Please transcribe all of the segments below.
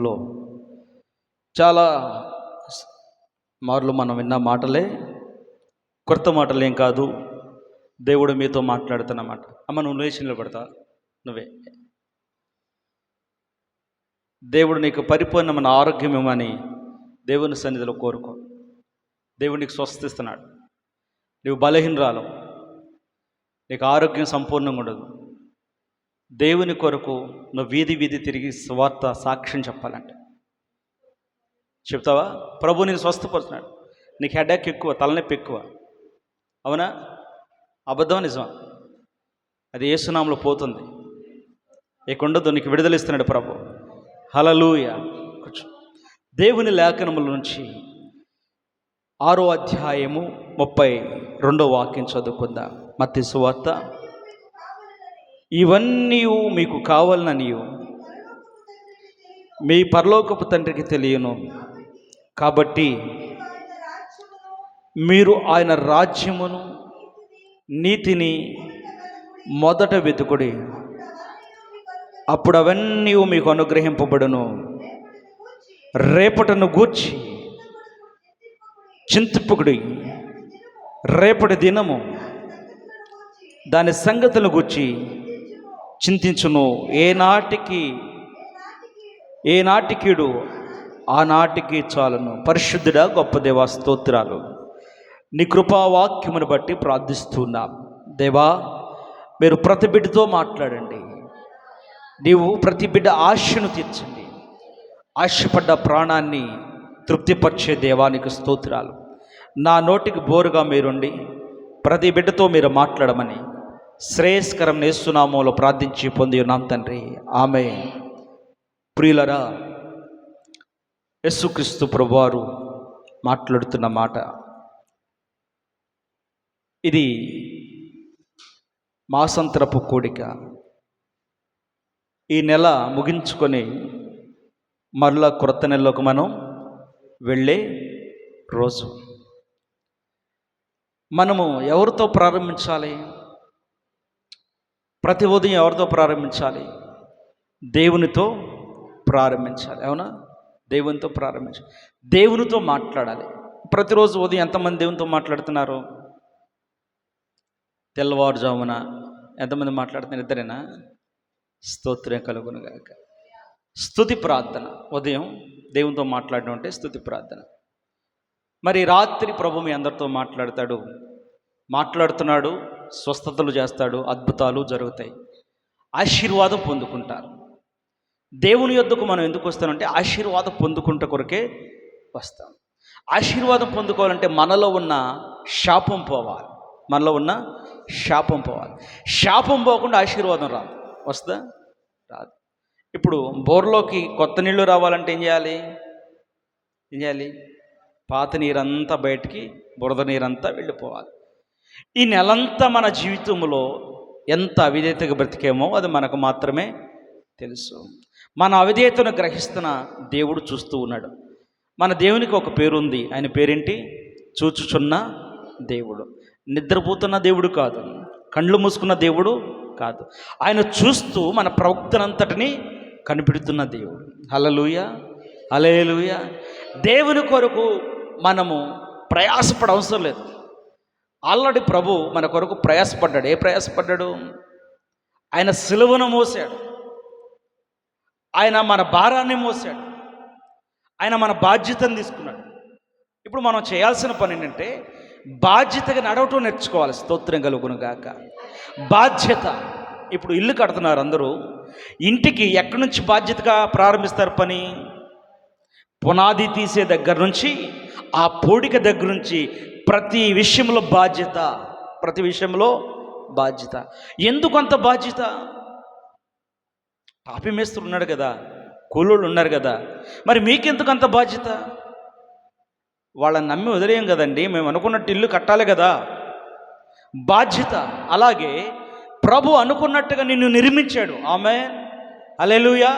లో చాలా మార్లు మనం విన్న మాటలే కొత్త మాటలు ఏం కాదు. దేవుడు మీతో మాట్లాడుతున్నమాట అమ్మ నువ్వు లేచి నిలబడతా నువ్వే. దేవుడు నీకు పరిపూర్ణమైన ఆరోగ్యం ఇవ్వమని దేవుని సన్నిధిలో కోరుకో. దేవుడు నీకు స్వస్థిస్తున్నాడు. నువ్వు బలహీనరాలు. నీకు ఆరోగ్యం సంపూర్ణంగా ఉండదు. దేవుని కొరకు నువ్వు వీధి వీధి తిరిగి స్వార్థ సాక్ష్యం చెప్పాలంటే. చెప్తావా? ప్రభు నేను స్వస్థపరుచున్నాడు నీకు హెడేక్ ఎక్కువ తలనొప్పి ఎక్కువ. అవునా? అబద్ధం నిజమా? అది ఏసునాంలో పోతుంది. ఇకుండదు నీకు విడుదలిస్తున్నాడు ప్రభు. హలలూయ దేవుని లేఖనముల నుంచి ఆరో అధ్యాయము ముప్పై రెండో వాక్యం చదువుకుందాం. మత్తి సువార్త ఇవన్నీ మీకు కావాలని మీ పరలోకపు తండ్రికి తెలియను. కాబట్టి మీరు ఆయన రాజ్యమును నీతిని మొదట వెతుకుడి. అప్పుడు అవన్నీ మీకు అనుగ్రహింపబడును. రేపటను గూర్చి చింతిపుకుడి. రేపటి దినము దాని సంగతులను గూర్చి చింతించును. ఏనాటికి ఏనాటికీడు ఆనాటికి చాలును. పరిశుద్ధుడా గొప్ప దేవా స్తోత్రాలు. నీ కృపావాక్యమును బట్టి ప్రార్థిస్తున్నాం. దేవా మీరు ప్రతి బిడ్డతో మాట్లాడండి. నీవు ప్రతి బిడ్డ ఆశను తీర్చండి. ఆశపడ్డ ప్రాణాన్ని తృప్తిపరిచే దేవానికి స్తోత్రాలు. నా నోటికి బోరుగా మీరుండి ప్రతి బిడ్డతో మీరు మాట్లాడమని శ్రేయస్కరం నేస్తున్నామోలో ప్రార్థించి పొంది ఉన్నాం తండ్రి. ఆమె ప్రియులరా యేసుక్రీస్తు ప్రభువారు మాట్లాడుతున్న మాట. ఇది మాసంతరపు కోడిక. ఈ నెల ముగించుకొని మరలా క్రొత్త నెలలోకి మనం వెళ్ళే రోజు. మనము ఎవరితో ప్రారంభించాలి? ప్రతి ఉదయం ఎవరితో ప్రారంభించాలి? దేవునితో ప్రారంభించాలి అవునా? దేవునితో ప్రారంభించాలి. దేవునితో మాట్లాడాలి. ప్రతిరోజు ఉదయం ఎంతమంది దేవునితో మాట్లాడుతున్నారు? తెల్లవారుజామున ఎంతమంది మాట్లాడుతున్నారు? ఇద్దరేనా? స్తోత్రం కలుగునుగాక స్థుతి ప్రార్థన. ఉదయం దేవునితో మాట్లాడడం అంటే స్థుతి ప్రార్థన. మరి రాత్రి ప్రభు మీ అందరితో మాట్లాడతాడు. మాట్లాడుతున్నాడు. స్వస్థతలు చేస్తాడు అద్భుతాలు జరుగుతాయి. ఆశీర్వాదం పొందుకుంటారు. దేవుని యొద్దకు మనం ఎందుకు వస్తామంటే ఆశీర్వాదం పొందుకుంట కొరకే వస్తాం. ఆశీర్వాదం పొందుకోవాలంటే మనలో ఉన్న శాపం పోవాలి. మనలో ఉన్న శాపం పోవాలి. శాపం పోకుండా ఆశీర్వాదం రాదు. వస్తుందా? రాదు. ఇప్పుడు బోర్లోకి కొత్త నీళ్ళు రావాలంటే ఏం చేయాలి? ఏం చేయాలి? పాత నీరంతా బయటికి బురద నీరంతా వెళ్ళిపోవాలి. ఈ నెలంతా మన జీవితంలో ఎంత అవిధేయతగా బ్రతికేమో అది మనకు మాత్రమే తెలుసు. మన అవిధేయతను గ్రహిస్తున్న దేవుడు చూస్తూ ఉన్నాడు. మన దేవునికి ఒక పేరుంది. ఆయన పేరేంటి? చూచుచున్న దేవుడు. నిద్రపోతున్న దేవుడు కాదు. కండ్లు మూసుకున్న దేవుడు కాదు. ఆయన చూస్తూ మన ప్రవక్తనంతటిని కనిపెడుతున్న దేవుడు. హలలుయ హలేలుయ దేవుని కొరకు మనము ప్రయాసపడ అవసరం లేదు. ఆల్రెడీ ప్రభు మన కొరకు ప్రయాసపడ్డాడు. ఏ ప్రయాసపడ్డాడు? ఆయన సిలువను మోసాడు. ఆయన మన భారాన్ని మోసాడు. ఆయన మన బాధ్యతను తీసుకున్నాడు. ఇప్పుడు మనం చేయాల్సిన పని ఏంటంటే బాధ్యతగా నడవటం నేర్చుకోవాలి. స్తోత్రం కలుగును గాక. బాధ్యత. ఇప్పుడు ఇల్లు కడుతున్నారు అందరూ. ఇంటికి ఎక్కడి నుంచి బాధ్యతగా ప్రారంభిస్తారు పని? పునాది తీసే దగ్గర నుంచి ఆ పోడిక దగ్గర నుంచి ప్రతి విషయంలో బాధ్యత ప్రతి విషయంలో బాధ్యత. ఎందుకు అంత బాధ్యత? టాపీ మేస్త్రులు ఉన్నాడు కదా కూలోళ్ళు ఉన్నారు కదా. మరి మీకెందుకు అంత బాధ్యత? వాళ్ళని నమ్మి వదిలేయం కదండి మేము అనుకున్నట్టు ఇల్లు కట్టాలి కదా. బాధ్యత. అలాగే ప్రభు అనుకున్నట్టుగా నిన్ను నిర్మించాడు. ఆమె అలెలుయ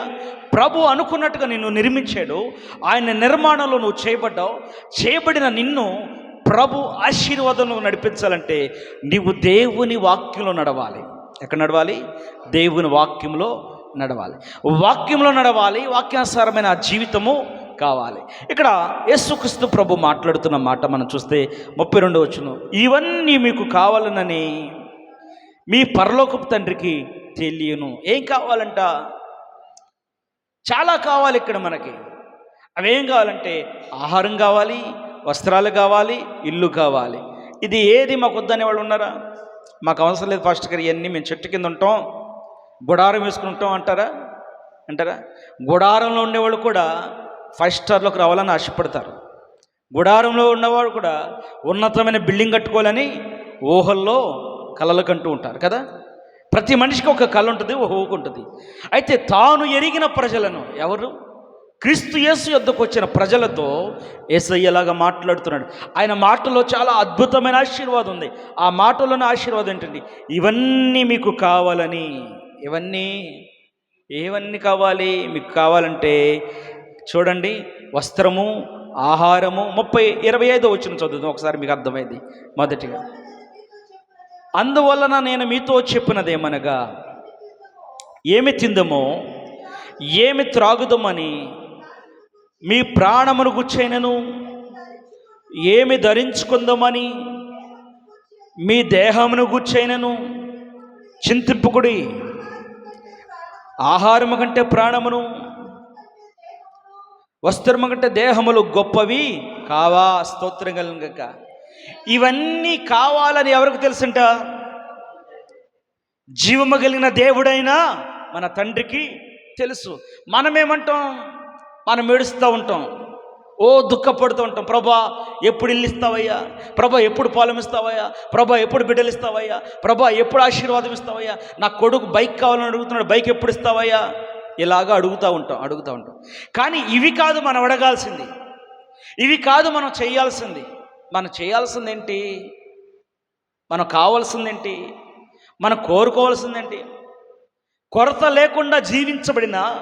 ప్రభు అనుకున్నట్టుగా నిన్ను నిర్మించాడు. ఆయన నిర్మాణంలో నువ్వు చేయబడ్డావు. చేయబడిన నిన్ను ప్రభు ఆశీర్వాదంలో నడిపించాలంటే నీవు దేవుని వాక్యంలో నడవాలి. ఎక్కడ నడవాలి? దేవుని వాక్యంలో నడవాలి. వాక్యంలో నడవాలి వాక్యానుసారమైన జీవితము కావాలి. ఇక్కడ యేసుక్రీస్తు ప్రభు మాట్లాడుతున్న మాట మనం చూస్తే ముప్పై రెండు వచ్చును ఇవన్నీ మీకు కావాలనని మీ పరలోకపు తండ్రికి తెలియను. ఏం కావాలంట? చాలా కావాలి ఇక్కడ మనకి. అవేం కావాలంటే ఆహారం కావాలి వస్త్రాలు కావాలి ఇల్లు కావాలి. ఇది ఏది మాకు వద్దనే వాళ్ళు ఉన్నారా? మాకు అవసరం లేదు ఫాస్ట్ గారు ఇవన్నీ మేము చెట్టు కింద ఉంటాం గుడారం వేసుకుంటాం అంటారా? అంటారా? గుడారంలో ఉండేవాళ్ళు కూడా ఫైవ్ స్టార్లోకి రావాలని ఆశపడతారు. గుడారంలో ఉన్నవాడు కూడా ఉన్నతమైన బిల్డింగ్ కట్టుకోవాలని ఊహల్లో కలలు కంటూ ఉంటారు కదా? ప్రతి మనిషికి ఒక కళ ఉంటుంది ఒక ఊహ ఉంటుంది. అయితే తాను ఎరిగిన ప్రజలను ఎవరు? క్రీస్తు యేసు యొద్దకు వచ్చిన ప్రజలతో ఏసయ్యలాగా మాట్లాడుతున్నాడు. ఆయన మాటలో చాలా అద్భుతమైన ఆశీర్వాదం ఉంది. ఆ మాటలోని ఆశీర్వాదం ఏంటండి? ఇవన్నీ మీకు కావాలని. ఇవన్నీ ఏవన్నీ కావాలి? మీకు కావాలంటే చూడండి వస్త్రము ఆహారము ముప్పై ఇరవై ఐదో వచ్చిన చదువుతాం ఒకసారి మీకు అర్థమైంది మొదటిగా. అందువలన నేను మీతో చెప్పినదేమనగా ఏమి తిందమో ఏమి త్రాగుదమని మీ ప్రాణమును గుచ్చైనను. ఏమి ధరించుకుందామని మీ దేహమును గుచ్చైనను. చింతింపుకుడి. ఆహారము కంటే ప్రాణమును. వస్త్రము కంటే దేహములు గొప్పవి కావా? స్తోత్రం కలగక ఇవన్నీ కావాలని ఎవరికి తెలుసంట? జీవము కలిగిన దేవుడైనా మన తండ్రికి తెలుసు. మనమేమంటాం? మనం ఏడుస్తూ ఉంటాం. ఓ దుఃఖపడుతూ ఉంటాం. ప్రభా ఎప్పుడు ఇల్లు ఇస్తావయ్యా? ప్రభా ఎప్పుడు పొలం ఇస్తావయ్యా? ప్రభా ఎప్పుడు బిడ్డలు ఇస్తావయ్యా? ప్రభా ఎప్పుడు ఆశీర్వాదం ఇస్తావయ్యా? నా కొడుకు బైక్ కావాలని అడుగుతున్నాడు. బైక్ ఎప్పుడు ఇస్తావయ్యా? ఇలాగా అడుగుతూ ఉంటాం అడుగుతూ ఉంటాం. కానీ ఇవి కాదు మనం అడగాల్సింది. ఇవి కాదు మనం చేయాల్సింది. మనం చేయాల్సిందేంటి? మనం కావాల్సిందేంటి? మనం కోరుకోవాల్సిందేంటి? కొరత లేకుండా జీవించబడిన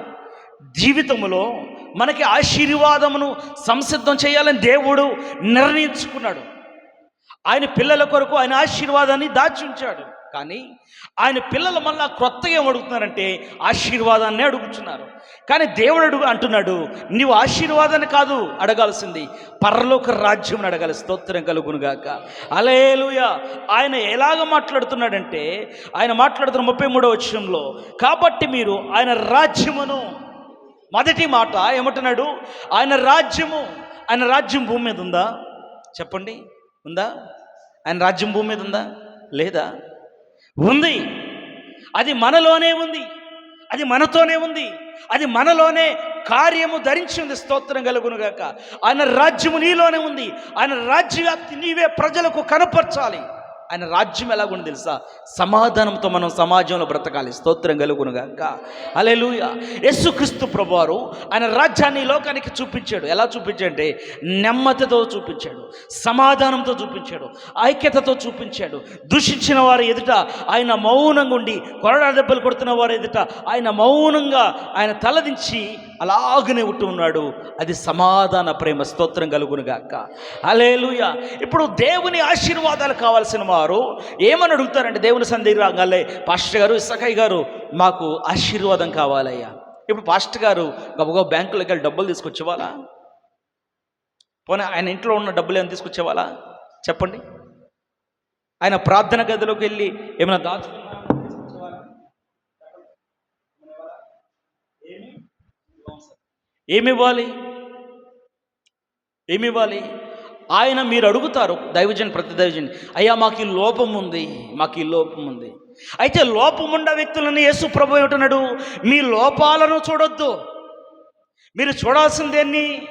జీవితంలో మనకి ఆశీర్వాదమును సంసిద్ధం చేయాలని దేవుడు నిర్ణయించుకున్నాడు. ఆయన పిల్లల కొరకు ఆయన ఆశీర్వాదాన్ని దాచి ఉంచాడు. కానీ ఆయన పిల్లలు మళ్ళా క్రొత్తగా ఏం అడుగుతున్నారంటే ఆశీర్వాదాన్ని అడుగుతున్నారు. కానీ దేవుడు అడుగు అంటున్నాడు నీవు ఆశీర్వాదాన్ని కాదు అడగాల్సింది పరలోక రాజ్యం అడగాలి స్తోత్రం కలుగునుగాక. అలేలుయ ఆయన ఎలాగ మాట్లాడుతున్నాడంటే ఆయన మాట్లాడుతున్న ముప్పై మూడో వచ్చంలో కాబట్టి మీరు ఆయన రాజ్యమును మొదటి మాట ఏమంటున్నాడు? ఆయన రాజ్యము ఆయన రాజ్యం భూమి మీద ఉందా? చెప్పండి. ఉందా? ఆయన రాజ్యం భూమి మీద ఉందా? లేదా? ఉంది. అది మనలోనే ఉంది. అది మనతోనే ఉంది. అది మనలోనే కార్యము ధరించి ఉంది. స్తోత్రం కలుగునుగాక ఆయన రాజ్యము నీలోనే ఉంది. ఆయన రాజ్యవ్యాప్తి నీవే ప్రజలకు కనపరచాలి. ఆయన రాజ్యం ఎలాగుంది తెలుసా? సమాధానంతో మనం సమాజంలో బ్రతకాలి. స్తోత్రం కలుగునుగాక. అలెలుయ యేసుక్రీస్తు ప్రభువారు ఆయన రాజ్యాన్ని లోకానికి చూపించాడు. ఎలా చూపించంటే నెమ్మదితో చూపించాడు సమాధానంతో చూపించాడు ఐక్యతతో చూపించాడు. దూషించిన వారి ఎదుట ఆయన మౌనంగా ఉండి కొరడా దెబ్బలు కొడుతున్న వారి ఎదుట ఆయన మౌనంగా ఆయన తలదించి అలాగనే ఉంటూ ఉన్నాడు. అది సమాధాన ప్రేమ. స్తోత్రం కలుగునుగాక. అలేలుయ ఇప్పుడు దేవుని ఆశీర్వాదాలు కావాల్సిన వారు ఏమని అడుగుతారంటే దేవుని సంధి రాగాలే పాస్టర్ గారు ఇసకాయ్ గారు మాకు ఆశీర్వాదం కావాలయ్యా. ఇప్పుడు పాస్టర్ గారు గబగబా బ్యాంకులోకి వెళ్ళి డబ్బులు తీసుకొచ్చేవాళ్ళ? పోనీ ఆయన ఇంట్లో ఉన్న డబ్బులు ఏమైనా తీసుకొచ్చేవాళ్ళ? చెప్పండి. ఆయన ప్రార్థన గదిలోకి వెళ్ళి ఏమైనా దాచు ఏమి ఇవ్వాలి? ఏమి ఇవ్వాలి? ఆయన మీరు అడుగుతారు దైవజన్ ప్రతి దైవజన్ అయ్యా మాకు ఈ లోపం ఉంది మాకు ఈ లోపం ఉంది. అయితే లోపం ఉన్న వ్యక్తులను యేసు ప్రభు ఏమంటున్నాడు మీ లోపాలను చూడొద్దు. మీరు చూడాల్సిందేన్ని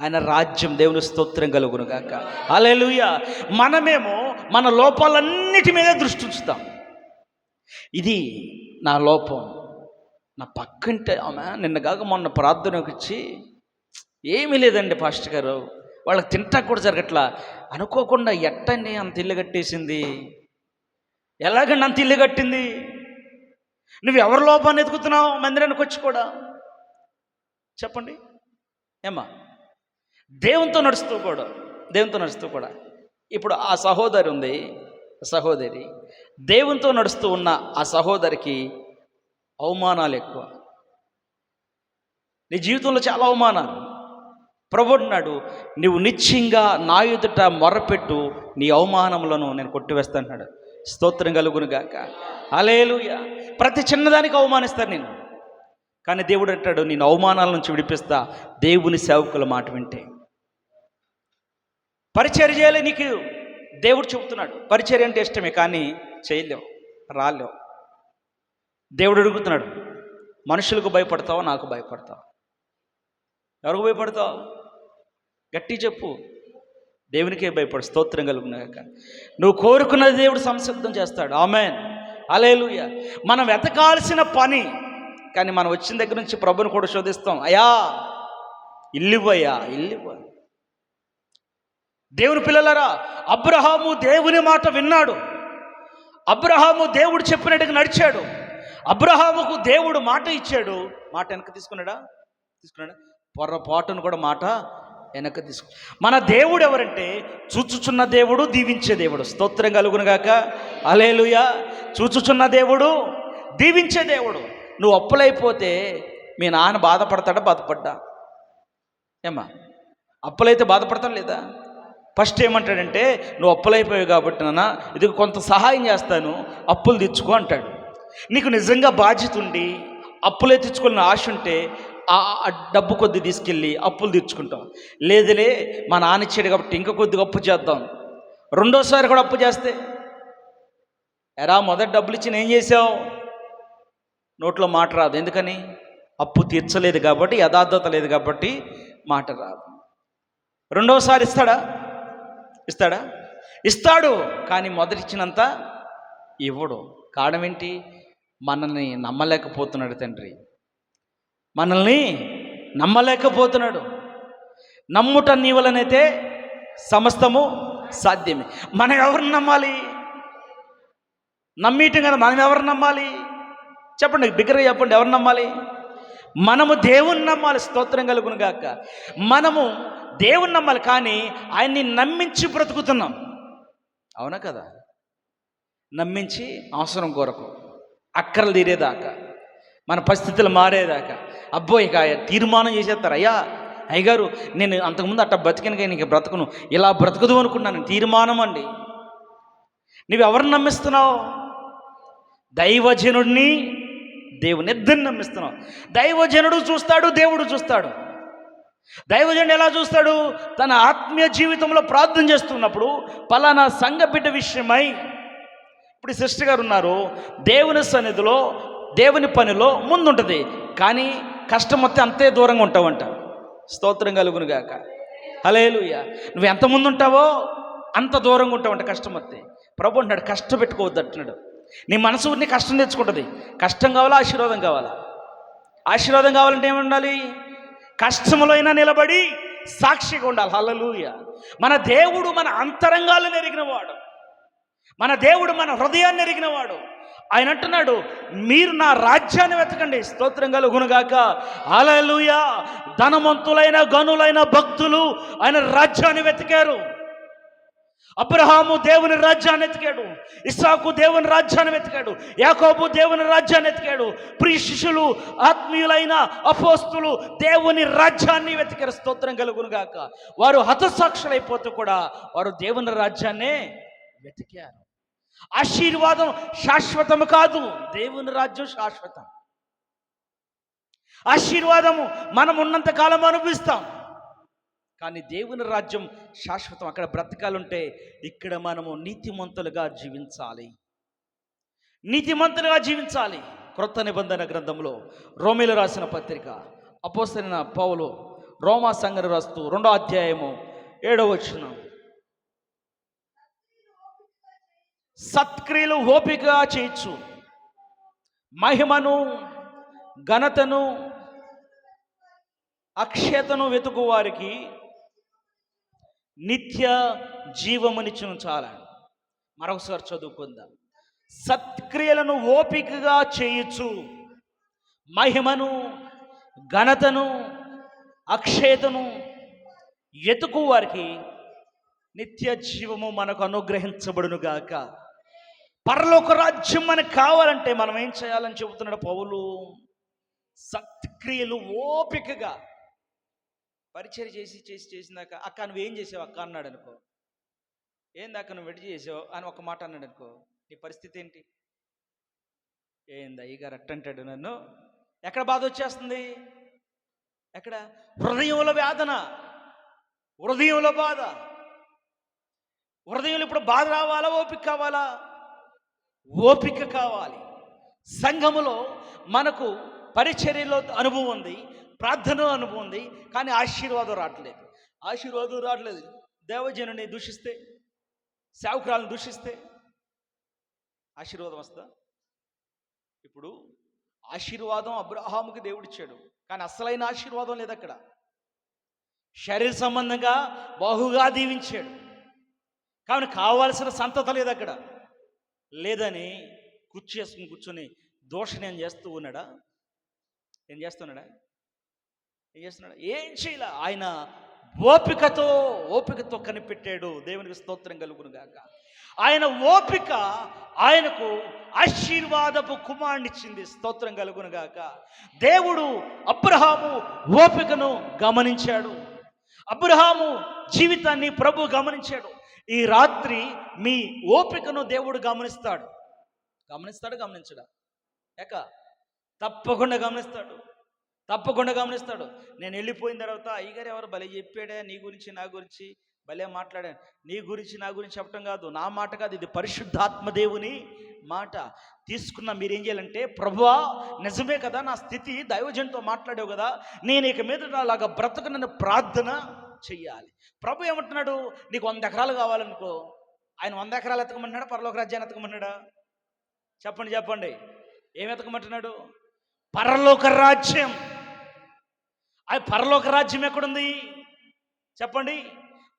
ఆయన రాజ్యం దేవుని స్తోత్రం కలుగును గాక. అలెలుయ మనమేమో మన లోపాలన్నిటి మీద దృష్టి ఉంచుతాం. ఇది నా లోపం. నా పక్కంటే ఆమె నిన్న కాక మొన్న ప్రార్థనకు వచ్చి ఏమీ లేదండి పాస్టర్ గారు. వాళ్ళకి తింటా కూడా జరగట్లా. అనుకోకుండా ఎట్టండి అంత ఇల్లు కట్టేసింది? ఎలాగండి అంత ఇల్లు కట్టింది? నువ్వు ఎవరి లోపాన్ని ఎదుగుతున్నావు? మందిరానికి వచ్చి కూడా. చెప్పండి. ఏమ్మా? దేవునితో నడుస్తూ కూడా దేవునితో నడుస్తూ కూడా. ఇప్పుడు ఆ సహోదరి ఉంది సహోదరి. దేవునితో నడుస్తూ ఉన్న ఆ సహోదరికి అవమానాలు ఎక్కువ. నీ జీవితంలో చాలా అవమానాలు. ప్రభు అన్నాడు నీవు నిశ్చయంగా నా ఎదుట మొర్రపెట్టు నీ అవమానములను నేను కొట్టివేస్తాను స్తోత్రం కలుగును గాక. అలేలుయ ప్రతి చిన్నదానికి అవమానిస్తాను నేను కానీ దేవుడు అంటాడు నేను అవమానాల నుంచి విడిపిస్తా దేవుని సేవకుల మాట వింటే. పరిచర్య చేయాలి నీకు. దేవుడు చెబుతున్నాడు పరిచర్య అంటే ఇష్టమే కానీ చేయలేవు రాలేవు. దేవుడు అడుగుతున్నాడు మనుషులకు భయపడతావు నాకు భయపడతావు? ఎవరికి భయపడతావు? గట్టి చెప్పు. దేవునికే భయపడు స్తోత్రం కలుగునాక నువ్వు కోరుకున్న దేవుడు సంసిద్ధం చేస్తాడు. ఆమెన్. అలేలుయ మనం వెతకాల్సిన పని కానీ మనం వచ్చిన దగ్గర నుంచి ప్రభుని కూడా శోధిస్తాం. అయా ఇల్లివ్వయ్యా ఇల్లివ్వ. దేవుని పిల్లలరా అబ్రహాము దేవుని మాట విన్నాడు. అబ్రహాము దేవుడు చెప్పినట్టుగా నడిచాడు. అబ్రహాముకు దేవుడు మాట ఇచ్చాడు. మాట వెనక తీసుకున్నాడా? తీసుకున్నాడా? పొర్రపాటును కూడా మాట వెనక తీసుకు. మన దేవుడు ఎవరంటే చూచుచున్న దేవుడు దీవించే దేవుడు. స్తోత్రం కలుగునుగాక అలేలుయ చూచుచున్న దేవుడు దీవించే దేవుడు. నువ్వు అప్పులైపోతే మీ నాన్న బాధపడతాడా బాధపడ్డా? ఏమ్మా అప్పులైతే బాధపడతాం లేదా? ఫస్ట్ ఏమంటాడంటే నువ్వు అప్పులైపోయావు కాబట్టి నాన్న ఇది కొంత సహాయం చేస్తాను అప్పులు తెచ్చుకో అంటాడు. నీకు నిజంగా బాధ్యత ఉండి అప్పులే తెచ్చుకోవాలని ఆశ ఉంటే ఆ డబ్బు కొద్ది తీసుకెళ్ళి అప్పులు తీర్చుకుంటాం. లేదులే మా నాన్న ఇచ్చాడు కాబట్టి ఇంకా కొద్దిగా అప్పు చేద్దాం. రెండోసారి కూడా అప్పు చేస్తే? ఎరా మొదటి డబ్బులు ఇచ్చి ఏం చేసావు నోట్లో మాట రాదు. ఎందుకని? అప్పు తీర్చలేదు కాబట్టి యథార్థత లేదు కాబట్టి మాట రాదు. రెండవసారి ఇస్తాడా? ఇస్తాడా? ఇస్తాడు కానీ మొదటి ఇచ్చినంత ఇవ్వడు. కారణం ఏంటి? మనల్ని నమ్మలేకపోతున్నాడు తండ్రి. మనల్ని నమ్మలేకపోతున్నాడు. నమ్ముట నీ వలనైతే సమస్తము సాధ్యమే. మనం ఎవరిని నమ్మాలి? నమ్మీయటం కదా మనం ఎవరిని నమ్మాలి? చెప్పండి బిగ్గరగా చెప్పండి ఎవరిని నమ్మాలి? మనము దేవుని నమ్మాలి స్తోత్రం కలుగును గాక. మనము దేవుని నమ్మాలి కానీ ఆయన్ని నమ్మించి బ్రతుకుతున్నాం. అవునా కదా? నమ్మించి అవసరం కొరకు అక్కర్లు తీరేదాకా మన పరిస్థితులు మారేదాకా అబ్బో ఇక తీర్మానం చేసేస్తారు. అయ్యా అయ్యగారు నేను అంతకుముందు అట్ట బ్రతికిన కానీ ఇక బ్రతకను. ఇలా బ్రతకదు అనుకున్నాను. తీర్మానం అండి. నువ్వు ఎవరిని నమ్మిస్తున్నావు? దైవజనుడిని దేవుని ఇద్దరిని నమ్మిస్తున్నావు. దైవజనుడు చూస్తాడు దేవుడు చూస్తాడు. దైవజనుడు ఎలా చూస్తాడు? తన ఆత్మీయ జీవితంలో ప్రార్థన చేస్తున్నప్పుడు పలానా సంఘ బిడ్డ విషయమై ఇప్పుడు ఈ సిస్టర్ గారు ఉన్నారు. దేవుని సన్నిధిలో దేవుని పనిలో ముందుంటుంది. కానీ కష్టం వస్తే అంతే దూరంగా ఉంటావంట. స్తోత్రం కలుగును గాక. హలేలుయ నువ్వు ఎంత ముందు ఉంటావో అంత దూరంగా ఉంటావంట కష్టం వస్తే. ప్రభు అంటున్నాడు కష్టపెట్టుకోవద్దు అంటున్నాడు. నీ మనసు నీ కష్టం తెచ్చుకుంటుంది. కష్టం కావాలా ఆశీర్వాదం కావాలా? ఆశీర్వాదం కావాలంటే ఏమి ఉండాలి కష్టములో అయినా నిలబడి సాక్షిగా ఉండాలి. హలలుయ మన దేవుడు మన అంతరంగాలను ఎరిగినవాడు మన దేవుడు మన హృదయాన్ని ఎరిగినవాడు ఆయన అంటున్నాడు మీరు నా రాజ్యాన్ని వెతకండి స్తోత్రం కలుగునుగాక అలలుయ ధనవంతులైన గనులైన భక్తులు ఆయన రాజ్యాన్ని వెతికారు. అబ్రహాము దేవుని రాజ్యాన్ని ఎతికాడు ఇస్సాకు దేవుని రాజ్యాన్ని వెతికాడు యాకోబు దేవుని రాజ్యాన్ని ఎతికాడు ప్రియ శిష్యులు ఆత్మీయులైన అపోస్తులు దేవుని రాజ్యాన్ని వెతికారు స్తోత్రం కలుగునుగాక వారు హతసాక్షులైపోతూ కూడా వారు దేవుని రాజ్యాన్నే వెతికారు. ఆశీర్వాదం శాశ్వతం కాదు. దేవుని రాజ్యం శాశ్వతం. ఆశీర్వాదము మనం ఉన్నంత కాలం అనుభవిస్తాం. కానీ దేవుని రాజ్యం శాశ్వతం. అక్కడ బ్రతకాలంటే ఇక్కడ మనము నీతిమంతులుగా జీవించాలి. నీతిమంతులుగా జీవించాలి. క్రొత్త నిబంధన గ్రంథంలో రోమిలు రాసిన పత్రిక అపోసరిన పౌలు రోమా సంగతి రాస్తూ రెండో అధ్యాయము ఏడవ వచ్చినాం సత్క్రియలు ఓపికగా చేయొచ్చు మహిమను ఘనతను అక్షయతను వెతుకు వారికి నిత్య జీవమునిచ్చును చాలా. మరొకసారి చదువుకుందాం. సత్క్రియలను ఓపికగా చేయొచ్చు మహిమను ఘనతను అక్షయతను ఎతుకు వారికి నిత్య జీవము మనకు అనుగ్రహించబడును గాక పరలోక రాజ్యం మనకు కావాలంటే మనం ఏం చేయాలని చెబుతున్నాడు పౌలు? సత్క్రియలు ఓపికగా పరిచయం చేసి చేసి చేసిందాక అక్క నువ్వేం చేసావు? అక్క అన్నాడు అనుకో. ఏందాక నువ్వు వెడి చేసావు? అని ఒక మాట అన్నాడు అనుకో. నీ పరిస్థితి ఏంటి? ఏంది అయ్యగారు అట్టంటాడు నన్ను. ఎక్కడ బాధ వచ్చేస్తుంది? ఎక్కడ? హృదయంలో వేదన. హృదయంలో బాధ. హృదయంలో ఇప్పుడు బాధ రావాలా? ఓపిక కావాలా? ఓపిక కావాలి. సంఘములో మనకు పరిచర్యలో అనుభవం ఉంది ప్రార్థన అనుభవం ఉంది కానీ ఆశీర్వాదం రావట్లేదు. ఆశీర్వాదం రావట్లేదు. దేవజనుని దూషిస్తే సేవకురాలను దూషిస్తే ఆశీర్వాదం వస్తా ఇప్పుడు ఆశీర్వాదం అబ్రహాముకి దేవుడిచ్చాడు కానీ అసలైన ఆశీర్వాదం లేదు అక్కడ. శరీర సంబంధంగా బహుగా దీవించాడు. కావున కావాల్సిన సంతత లేదు అక్కడ. లేదని కుర్చీ వేసుకుని కూర్చొని దోషణ ఏం చేస్తూ ఉన్నాడా? ఏం చేస్తున్నాడా ఏం చేస్తున్నాడా ఏం చేయలే. ఆయన ఓపికతో ఓపికతో కనిపెట్టాడు. దేవునికి స్తోత్రం కలుగును గాక. ఆయన ఓపిక ఆయనకు ఆశీర్వాదపు కుమారునిచ్చింది స్తోత్రం కలుగును గాక. దేవుడు అబ్రహాము ఓపికను గమనించాడు. అబ్రహాము జీవితాన్ని ప్రభు గమనించాడు. ఈ రాత్రి మీ ఓపికను దేవుడు గమనిస్తాడు. గమనిస్తాడు గమనించడా? ఏక? తప్పకుండా గమనిస్తాడు. తప్పకుండా గమనిస్తాడు. నేను వెళ్ళిపోయిన తర్వాత అయ్యగారు ఎవరు భలే చెప్పాడే నీ గురించి నా గురించి భలే మాట్లాడాను నీ గురించి నా గురించి చెప్పడం కాదు. నా మాట కాదు ఇది పరిశుద్ధాత్మ దేవుని మాట. తీసుకున్న మీరేం చేయాలంటే ప్రభువా నిజమే కదా నా స్థితి దైవజంతో మాట్లాడావు కదా నేను ఇక మీద అలాగా బ్రతకనని ప్రార్థన చెయ్యాలి. ప్రభు ఏమంటున్నాడు? నీకు వంద ఎకరాలు కావాలనుకో. ఆయన వంద ఎకరాలు ఎతకమన్నాడా పరలోక రాజ్యాన్ని ఎతకమన్నాడా చెప్పండి చెప్పండి. ఏమి ఎతకమంటున్నాడు పరలోక రాజ్యం. ఆ పరలోక రాజ్యం ఎక్కడుంది? చెప్పండి.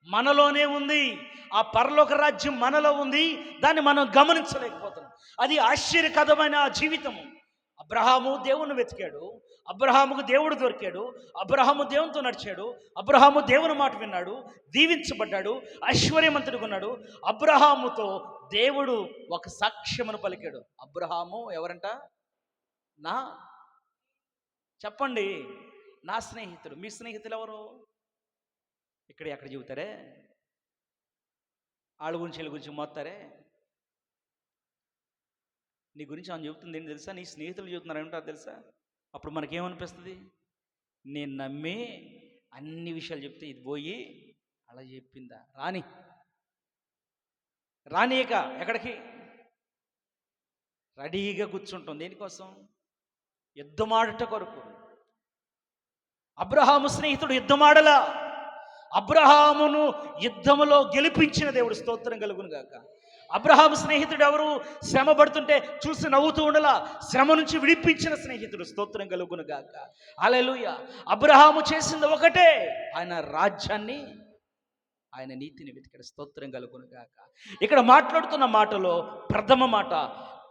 మనలోనే ఉంది. ఆ పరలోక రాజ్యం మనలో ఉంది. దాన్ని మనం గమనించలేకపోతున్నాం. అది ఆశ్చర్యకరమైన జీవితము. అబ్రహాము దేవుని వెతికాడు అబ్రహాముకు దేవుడు దొరికాడు అబ్రహాము దేవునితో నడిచాడు అబ్రహాము దేవుని మాట విన్నాడు దీవించబడ్డాడు ఐశ్వర్యవంతుడిగా ఉన్నాడు. అబ్రహాముతో దేవుడు ఒక సాక్ష్యమును పలికాడు. అబ్రహాము ఎవరంట? నా? చెప్పండి. నా స్నేహితుడు. మీ స్నేహితులు ఎవరు? ఇక్కడ ఎక్కడ చెబుతారే? వాళ్ళ గురించి వీళ్ళ గురించి మోస్తారే నీ గురించి ఆమె చెబుతుంది ఏంటి తెలుసా? నీ స్నేహితులు చెబుతున్నారు ఏమంటారు తెలుసా? అప్పుడు మనకేమనిపిస్తుంది? నేను నమ్మి అన్ని విషయాలు చెప్తే ఇది పోయి అలా చెప్పిందా? రాని రానియక ఎక్కడికి? రెడీగా కూర్చుంటాం దేనికోసం? యుద్ధమాడట కొరకు. అబ్రహాము స్నేహితుడు యుద్ధమాడలా. అబ్రహామును యుద్ధములో గెలిపించిన దేవుడు స్తోత్రం కలుగును గాక. అబ్రహాము స్నేహితుడు ఎవరు? శ్రమ పడుతుంటే చూసి నవ్వుతూ ఉండలా. శ్రమ నుంచి విడిపించిన స్నేహితుడు స్తోత్రం కలుగును గాక. అలెలుయ అబ్రహాము చేసింది ఒకటే. ఆయన రాజ్యాన్ని ఆయన నీతిని వెతికడ. స్తోత్రం కలుగును గాక. ఇక్కడ మాట్లాడుతున్న మాటలో ప్రథమ మాట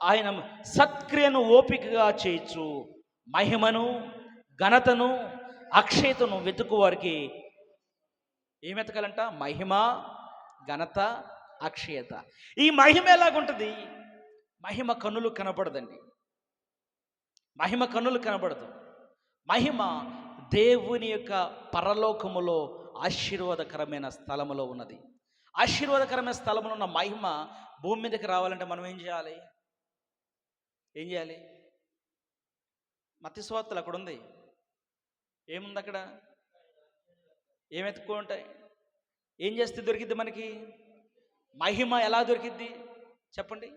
ఆయన సత్క్రియను ఓపికగా చేయొచ్చు మహిమను ఘనతను అక్షయతను వెతుకు వారికి. ఏం వెతకాలంట? మహిమ ఘనత అక్షయత. ఈ మహిమ ఎలాగుంటుంది? మహిమ కన్నులు కనపడదండి మహిమ కన్నులు కనపడదు మహిమ దేవుని యొక్క పరలోకములో ఆశీర్వాదకరమైన స్థలములో ఉన్నది. ఆశీర్వాదకరమైన స్థలంలో ఉన్న మహిమ భూమి మీదకి రావాలంటే మనం ఏం చేయాలి? ఏం చేయాలి? మత్స్యవార్తలు అక్కడ ఉంది ఏముంది అక్కడ? ఏం ఉంటాయి ఏం చేస్తే దొరికిద్ది మనకి? మహిమ ఎలా దొరికిద్ది? చెప్పండి.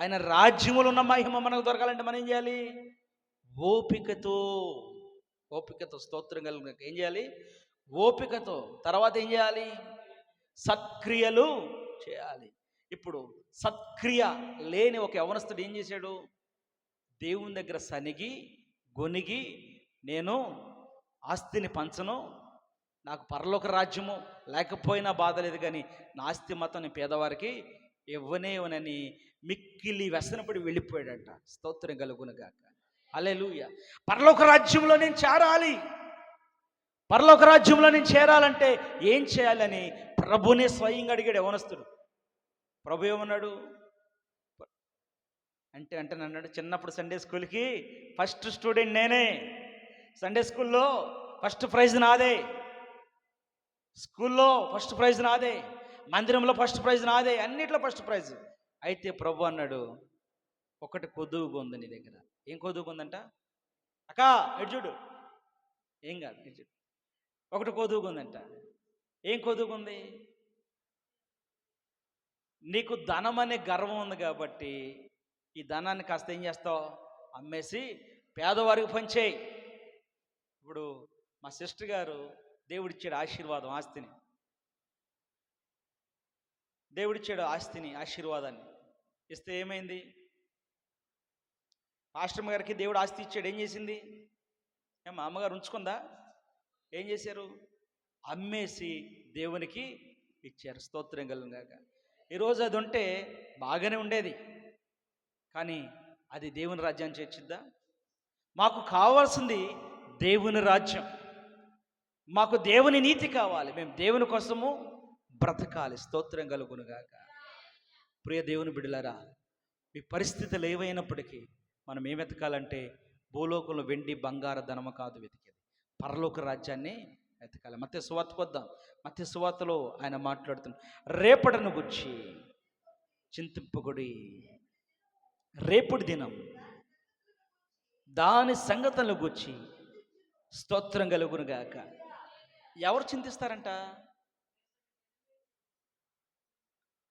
ఆయన రాజ్యములు ఉన్న మహిమ మనకు దొరకాలంటే మనం ఏం చేయాలి? ఓపికతో ఓపికతో స్తోత్రం కలిగిన ఏం చేయాలి? ఓపికతో. తర్వాత ఏం చేయాలి? సత్క్రియలు చేయాలి. ఇప్పుడు సత్క్రియ లేని ఒక యవనస్తుడు ఏం చేశాడు? దేవుని దగ్గర సనిగి గొనిగి నేను ఆస్తిని పంచను నాకు పరలోక రాజ్యము లేకపోయినా బాధ లేదు కానీ నాస్తి మతం పేదవారికి ఇవ్వనే ఇవ్వనని మిక్కిలి వ్యసనపడి వెళ్ళిపోయాడట. స్తోత్రం కలుగునగాక అలెలుయ పరలోక రాజ్యంలో నేను చేరాలి. పరలోక రాజ్యంలో నేను చేరాలంటే ఏం చేయాలని ప్రభునే స్వయంగా అడిగాడు యవనస్తుడు. ప్రభు ఏమన్నాడు? అంటే అంటే అన్నాడు చిన్నప్పుడు సండే స్కూల్కి ఫస్ట్ స్టూడెంట్ నేనే. సండే స్కూల్లో ఫస్ట్ ప్రైజ్ నాదే. స్కూల్లో ఫస్ట్ ప్రైజ్ నాదే మందిరంలో ఫస్ట్ ప్రైజ్ నాదే అన్నిట్లో ఫస్ట్ ప్రైజ్. అయితే ప్రభు అన్నాడు ఒకటి కొద్దుగా ఉంది నీ దగ్గర. ఏం కొద్దుగా ఉందంట? అక్క ఎటు చూడు. ఏం కాదు ఇటు చూడు. ఒకటి కొద్దుగా ఉందంట. ఏం కొద్దుగా ఉంది? నీకు ధనం అనే గర్వం ఉంది కాబట్టి ఈ ధనాన్ని కాస్త ఏం చేస్తావు? అమ్మేసి పేదవారికి పంచేయి ఇప్పుడు మా సిస్టర్ గారు దేవుడిచ్చాడు ఆశీర్వాదం ఆస్తిని. దేవుడిచ్చాడు ఆస్తిని ఆశీర్వాదాన్ని. ఇస్తే ఏమైంది? ఆశ్రమ గారికి దేవుడు ఆస్తి ఇచ్చాడు. ఏం చేసింది? ఏం మా అమ్మగారు ఉంచుకుందా? ఏం చేశారు? అమ్మేసి దేవునికి ఇచ్చారు. స్తోత్రం కలుగాక ఈరోజు అది ఉంటే బాగానే ఉండేది. కానీ అది దేవుని రాజ్యాన్ని చేర్చిద్దా? మాకు కావాల్సింది దేవుని రాజ్యం. మాకు దేవుని నీతి కావాలి. మేము దేవుని కోసము బ్రతకాలి. స్తోత్రం కలుగునుగాక. ప్రియ దేవుని బిడలరా మీ పరిస్థితులు ఏవైనప్పటికీ మనం ఏం వెతకాలంటే భూలోకంలో వెండి బంగార ధనము కాదు వెతికేది. పరలోక రాజ్యాన్ని వెతకాలి. మత్య సువార్తకు వద్దాం మత్య సువార్తలో ఆయన మాట్లాడుతున్నాం రేపటను గుచ్చి చింతింపగుడి రేపుడి దినం దాని సంగతులను గుచ్చి స్తోత్రం కలుగునుగాక. ఎవరు చింతిస్తారంట?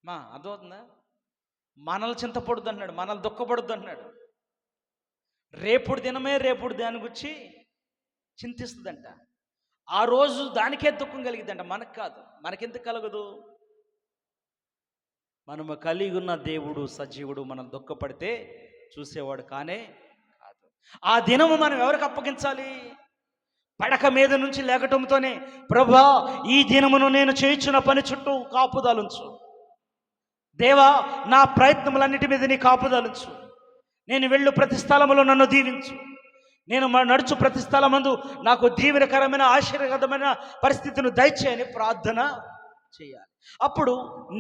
మా అర్థమవుతుందా? మనల్ని చింతపడద్దు అన్నాడు మనల్ని దుఃఖపడద్దు అన్నాడు రేపుడు దినమే రేపుడు దాని గురించి చింతిస్తుందంట. ఆ రోజు దానికే దుఃఖం కలిగిద్దంట. మనకు కాదు. మనకెందుకు కలగదు? మనము కలిగి ఉన్న దేవుడు సజీవుడు మనం దుఃఖపడితే చూసేవాడు కానే కాదు. ఆ దినము మనం ఎవరికి అప్పగించాలి? పడక మీద నుంచి లేకటంతోనే ప్రభా ఈ దినమును నేను చేయించిన పని చుట్టూ కాపుదలుంచు. దేవా నా ప్రయత్నములన్నిటి మీద నీ కాపుదలుంచు. నేను వెళ్ళు ప్రతి స్థలములో నన్ను దీవించు. నేను నడుచు ప్రతి స్థలమందు నాకు దీవెనకరమైన ఆశీర్వాదమైన పరిస్థితిని దయచేయని ప్రార్థన చేయాలి. అప్పుడు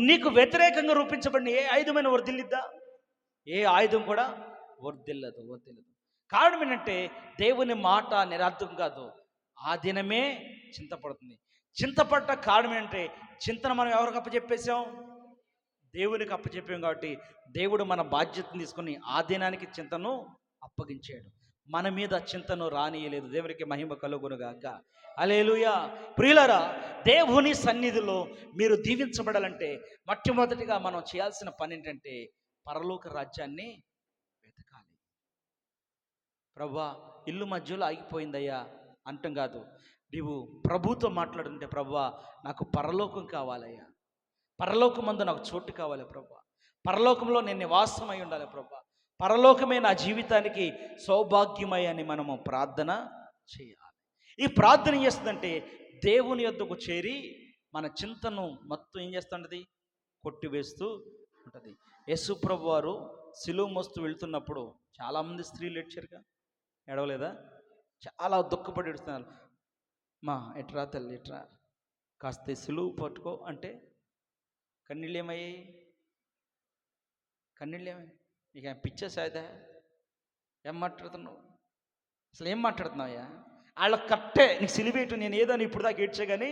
నీకు వ్యతిరేకంగా రూపించబడిన ఏ ఆయుధమైన వర్దిల్లిద్దా ఏ ఆయుధం కూడా వర్దిల్లదు వర్దిల్లదు కారణం ఏంటంటే దేవుని మాట నిరర్థం కాదు. ఆ దినమే చింతపడుతుంది. చింతపడ్డ కారణం ఏంటంటే చింతన మనం ఎవరికి అప్పచెప్పేసాం దేవునికి అప్పచెప్పాం కాబట్టి దేవుడు మన బాధ్యతను తీసుకొని ఆ దినానికి చింతను అప్పగించాడు. మన మీద చింతను రానియలేదు. దేవునికి మహిమ కలుగునుగాక. అలేలుయా ప్రియులరా దేవుని సన్నిధిలో మీరు దీవించబడాలంటే మొట్టమొదటిగా మనం చేయాల్సిన పని ఏంటంటే పరలోక రాజ్యాన్ని వెతకాలి. ప్రభా ఇల్లు మధ్యలో ఆగిపోయిందయ్యా. అంటం కాదు. నీవు ప్రభుతో మాట్లాడుతుంటే ప్రభా నాకు పరలోకం కావాలయ్యా. పరలోకమందు నాకు చోటు కావాలి ప్రభా పరలోకంలో నేను నివాసం అయి ఉండాలి ప్రభా పరలోకమే నా జీవితానికి సౌభాగ్యమై అని మనము ప్రార్థన చేయాలి. ఈ ప్రార్థన చేస్తుందంటే దేవుని యొద్దకు చేరి మన చింతను మొత్తం ఏం చేస్తుంటది? కొట్టివేస్తూ ఉంటుంది. యశుప్రభు వారు సిలువు మోస్తూ వెళ్తున్నప్పుడు చాలామంది స్త్రీలు ఏడ్చారుగా? ఎడవలేదా చాలా దుఃఖపడి ఏడుస్తున్నారు. మా ఎట్రా తల్లి ఎట్రా? కాస్త సులువు పట్టుకో. అంటే కన్నీళ్ళు ఏమయ్యాయి కన్నీళ్ళు ఏమయ్యాయి నీకు ఏం పిచ్చేసాదా ఏం మాట్లాడుతున్నావు? అసలు ఏం మాట్లాడుతున్నావయ్యా? వాళ్ళ కట్టే నీకు సిలివేటు నేను ఏదో అని ఇప్పుడు దాకా ఏడ్చే కానీ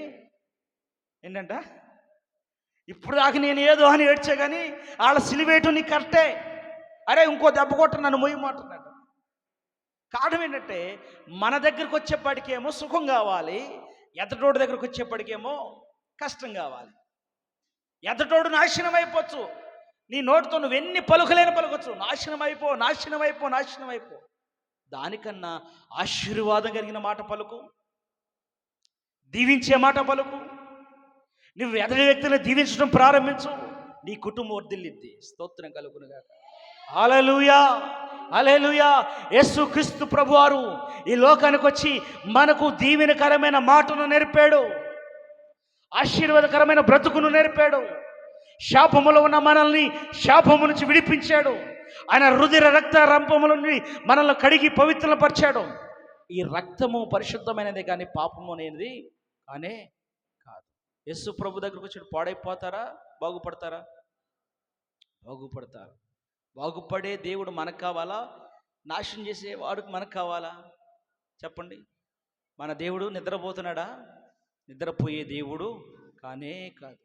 ఏంటంట? ఇప్పుడు దాకా నేను ఏదో అని ఏడ్చే కానీ వాళ్ళ సిలివేటు నీకు కరెక్టే. అరే ఇంకో దెబ్బ కొట్ట నన్ను మొయ్యి మాట్లాడు కారణం ఏంటంటే మన దగ్గరకు వచ్చేప్పటికేమో సుఖం కావాలి ఎదటోడు దగ్గరకు వచ్చేప్పటికేమో కష్టం కావాలి. ఎదటోడు నాశనం అయిపోవచ్చు. నీ నోటితో నువ్వు ఎన్ని పలుకలేని పలుకొచ్చు. నాశనం అయిపో నాశనం అయిపో నాశనం అయిపో. దానికన్నా ఆశీర్వాదం కలిగిన మాట పలుకు. దీవించే మాట పలుకు. నువ్వు ఎదటి వ్యక్తిని దీవించడం ప్రారంభించు. నీ కుటుంబం వర్ధిల్లిద్ది. స్తోత్రం కలుగునుగాక. అలలుయా అలెలుయా యేసు క్రీస్తు ప్రభువారు ఈ లోకానికి వచ్చి మనకు దీవెనకరమైన మాటను నేర్పాడు. ఆశీర్వాదకరమైన బ్రతుకును నేర్పాడు. శాపములో ఉన్న మనల్ని శాపము నుంచి విడిపించాడు. ఆయన రుధిర రక్త రంపముల నుండి మనల్ని కడిగి పవిత్రపరిచాడు. ఈ రక్తము పరిశుద్ధమైనది కానీ పాపము అనేది కానే కాదు. యేసు ప్రభు దగ్గరకు వచ్చి పాడైపోతారా? బాగుపడతారా? బాగుపడతారు. బాగుపడే దేవుడు మనకు కావాలా? నాశనం చేసే వాడుకు మనకు కావాలా? చెప్పండి. మన దేవుడు నిద్రపోతున్నాడా? నిద్రపోయే దేవుడు కానే కాదు.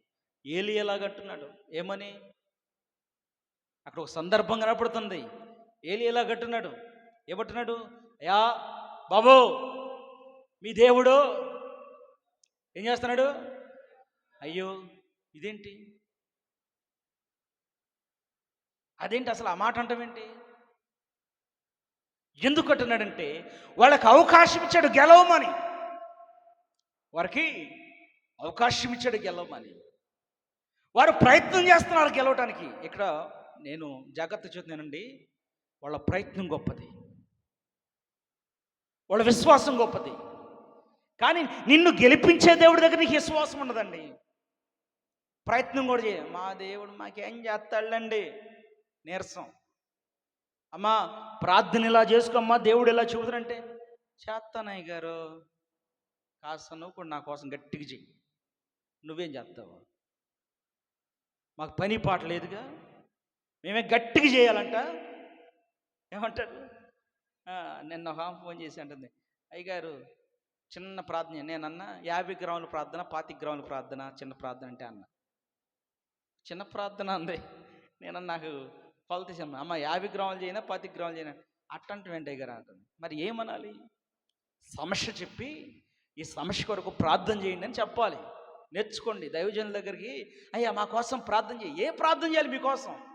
ఏలి ఎలాగట్టున్నాడు ఏమని? అక్కడ ఒక సందర్భం కనపడుతుంది. ఏలి ఎలా కట్టున్నాడు ఏమంటున్నాడు? అయా బాబు మీ దేవుడు ఏం చేస్తున్నాడు? అయ్యో ఇదేంటి? అదేంటి అసలు ఆ మాట అంటామేంటి ఎందుకు అంటున్నాడంటే వాళ్ళకి అవకాశం ఇచ్చాడు గెలవమని. వారికి అవకాశం ఇచ్చాడు గెలవమని. వారు ప్రయత్నం చేస్తున్నారు గెలవటానికి. ఇక్కడ నేను జాగ్రత్త చూస్తున్నానండి. వాళ్ళ ప్రయత్నం గొప్పది. వాళ్ళ విశ్వాసం గొప్పది. కానీ నిన్ను గెలిపించే దేవుడి దగ్గర నీకు విశ్వాసం ఉండదండి. ప్రయత్నం కూడా చేయ. మా దేవుడు మాకేం చేస్తాడండి నీరసం. అమ్మా ప్రార్థన ఇలా చేసుకోమ్మా దేవుడు ఇలా చూపుతారంటే చేస్తానయ్య గారు కాస్త నువ్వు కూడా నా కోసం గట్టిగా చెయ్యి. నువ్వేం చేస్తావు? మాకు పని పాట లేదుగా? మేమే గట్టిగా చేయాలంట? ఏమంటారు నిన్న ఒక ఫోన్ చేసి అంటుంది అయ్యగారు చిన్న ప్రార్థన నేనన్నా యాభై గ్రాముల ప్రార్థన పాతిక గ్రాముల ప్రార్థన చిన్న ప్రార్థన అంటే అన్న. చిన్న ప్రార్థన అంది. నేను నాకు కొలత అమ్మ యాభై గ్రాములు చేయనా పది గ్రాములు చేయనా? అట్టంటే వెంటయ్య గారు అంటుంది మరి ఏమనాలి? సమస్య చెప్పి ఈ సమస్య కొరకు ప్రార్థన చేయండి అని చెప్పాలి. నేర్చుకోండి. దైవజనుల దగ్గరికి అయ్యా మా కోసం ప్రార్థన చేయి. ఏ ప్రార్థన చేయాలి మీకోసం